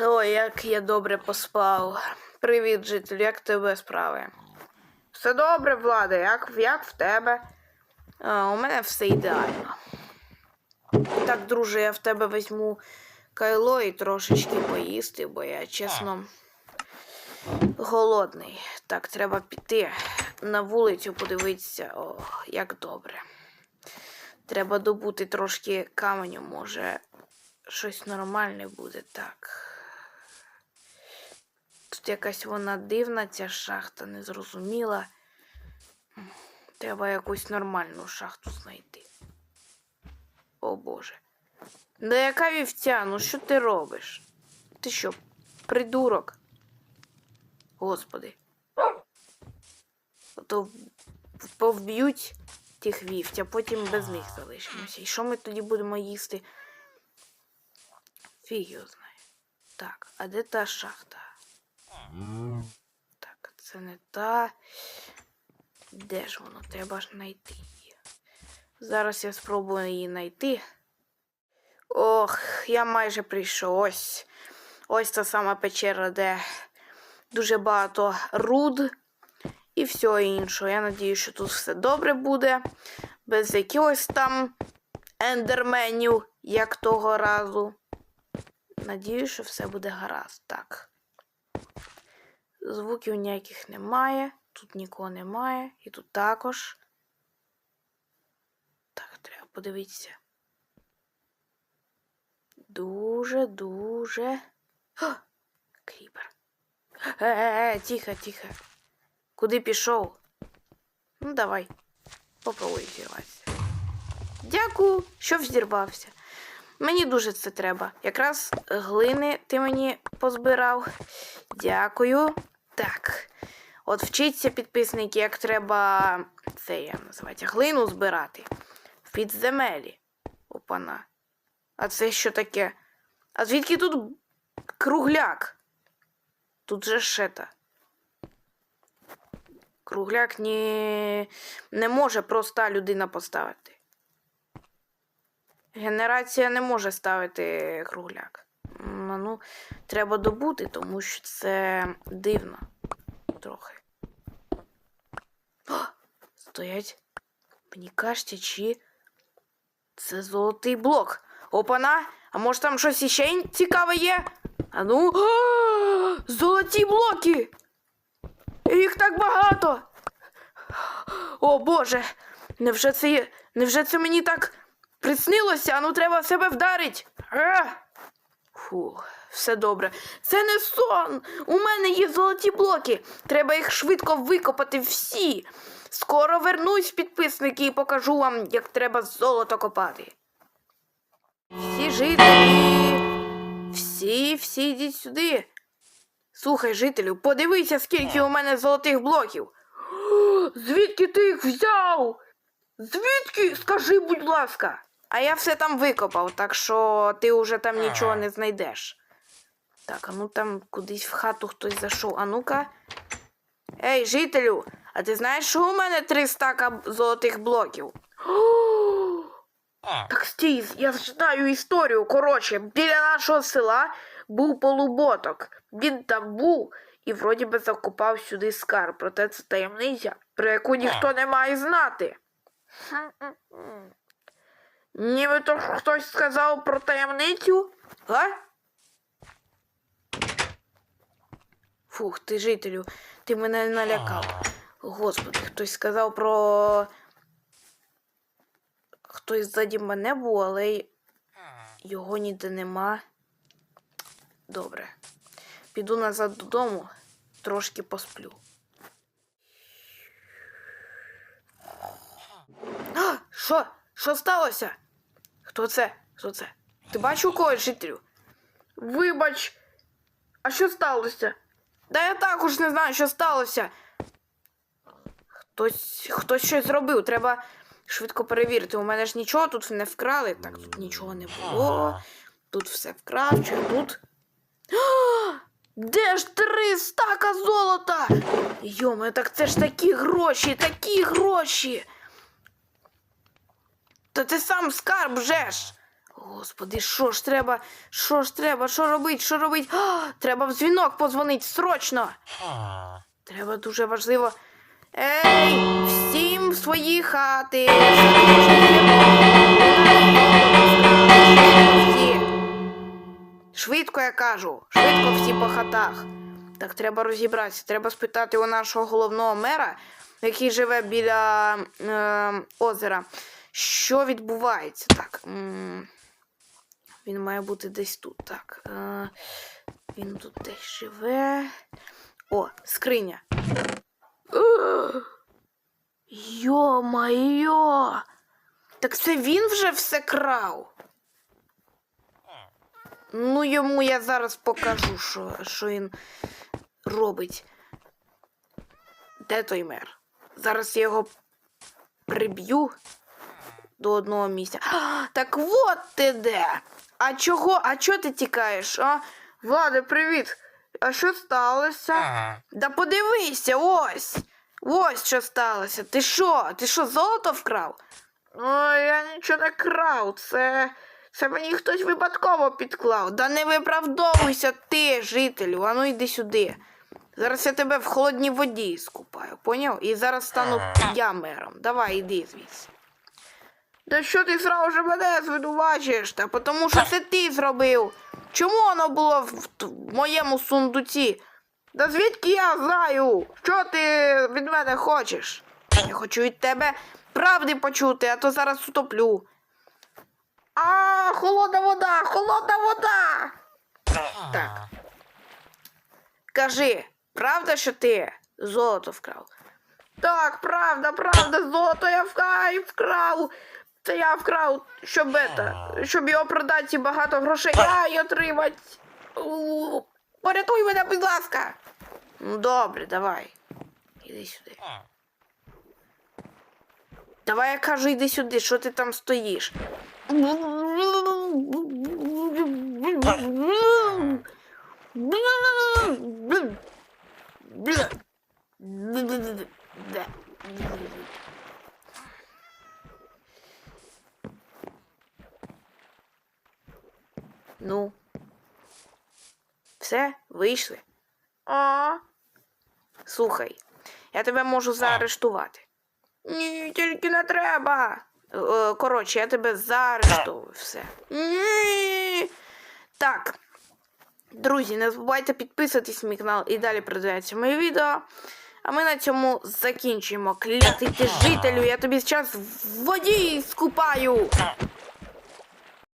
Ой, як я добре поспав. Привіт, житель, як тебе справи? Все добре, Влада, як, як в тебе? А, у мене все ідеально. Так, друже, я в тебе візьму кайло і трошечки поїсти, бо я чесно голодний. Так, треба піти на вулицю, подивитися. О, як добре. Треба добути трошки каменю, може, щось нормальне буде, так. Тут якась вона дивна, ця шахта незрозуміла. Треба якусь нормальну шахту знайти. О Боже. Да яка вівця? Ну що ти робиш? Ти що, придурок? Господи. То в- повб'ють тих вівць, а потім без них залишимося. І що ми тоді будемо їсти? Фіг знає. Так, а де та шахта? Так, це не та. Де ж воно? Треба ж знайти її. Зараз я спробую її знайти. Ох, я майже прийшов. Ось. Ось та сама печера, де дуже багато руд і всього іншого. Я надію, що тут все добре буде. Без якихось там ендерменів, як того разу. Надію, що все буде гаразд. Так. Звуків ніяких немає. Тут нікого немає. І тут також. Так, треба подивитися. Дуже, дуже. О, кріпер. Е-е-е, тихо, тихо. Куди пішов? Ну, давай. Попробуй зірватися. Дякую, що взірвався. Мені дуже це треба. Якраз глини ти мені позбирав. Дякую. Так. От вчіться, підписники, як треба це я називати глину збирати в підземелі. Опана. А це що таке? А звідки тут кругляк? Тут же шета. Кругляк не, не може проста людина поставити. Генерація не може ставити кругляк. Ну, треба добути, тому що це дивно. Трохи. О, стоять. Мені кажеться, чи це золотий блок. Опана, а може там щось іще цікаве є? А ну. Золоті блоки! Їх так багато. О Боже, невже це невже це мені так приснилося? А ну треба себе вдарить. А! Фу, все добре. Це не сон. У мене є золоті блоки. Треба їх швидко викопати всі. Скоро вернусь, підписники, і покажу вам, як треба золото копати. Всі жителі. Всі, всі йдіть сюди. Слухай, жителю, подивися, скільки у мене золотих блоків. Звідки ти їх взяв? Звідки? Скажи, будь ласка. А я все там викопав, так що ти вже там нічого не знайдеш. Так, а ну там кудись в хату хтось зайшов. А ну-ка. Ей, жителю, а ти знаєш, що у мене три стака золотих блоків? Так стій, я знаю історію. Коротше, біля нашого села був полуботок. Він там був і вроді би закопав сюди скарб. Проте це таємниця, про яку ніхто не має знати. Нібито ж хтось сказав про таємницю? А? Фух, ти жителю, ти мене налякав. Господи, хтось сказав про. Хтось ззаді мене був, але його ніде нема. Добре. Піду назад додому, трошки посплю. А, що? Що сталося? Хто це? Хто це? Ти бачив когось жителю? Вибач, а що сталося? Да я також не знаю, що сталося. Хтось, хтось щось зробив. Треба швидко перевірити. У мене ж нічого тут не вкрали. Так, тут нічого не було. Тут все вкравче, а тут. Де ж три стака золота? Йоме, так це ж такі гроші, такі гроші. Та ти сам скарб жеш. Господи, що ж треба? Що ж треба? Що робить? Що робить? А, треба в дзвінок подзвонити срочно. Треба дуже важливо. Ей, всім в свої хати. Швидко я кажу, швидко всі по хатах. Так треба розібратися. Треба спитати у нашого головного мера, який живе біля е, озера, що відбувається. Так. м, Він має бути десь тут. Так. Е, він тут десь живе. О, скриня. Йо-майо! Так це він вже все крав. Ну, йому я зараз покажу, що, що він робить. Де той мер? Зараз я його приб'ю до одного місця. А, так от ти де. А чого? А чого ти тікаєш? А? Влади, привіт. А що сталося? Да подивися, ось. Ось що сталося. Ти що? Ти що, золото вкрав? Ой, я нічого не крав. Це. Це мені хтось випадково підклав. Да не виправдовуйся ти, жителю, ану йди сюди. Зараз я тебе в холодній воді скупаю, поняв? І зараз стану я мером. Давай, іди звідси. Да що ти зразу ж мене звинувачуєш? Та тому що це ти зробив. Чому воно було в, в моєму сундуці? Да звідки я знаю? Що ти від мене хочеш? Я хочу від тебе правди почути, а то зараз утоплю. А, холодна вода, холодна вода. Так. Кажи, правда, що ти золото вкрав? Так, правда, правда, золото я вкрав, вкрав. Це я вкрав, щоб это, щоб його продати і багато грошей а, і отримати. Порятуй мене, будь ласка. Ну, добре, давай. Іди сюди. Давай я кажу, йди сюди, що ти там стоїш? Ну. Все, вийшли. А. Слухай, я тебе можу заарештувати. Ні, тільки не треба. Е, Коротше, я тебе заарештовую все. Так. Друзі, не забувайте підписуватись на мій канал і далі продивляться мої відео. А ми на цьому закінчуємо. Клятий ти жителю, я тобі зараз в воді скупаю.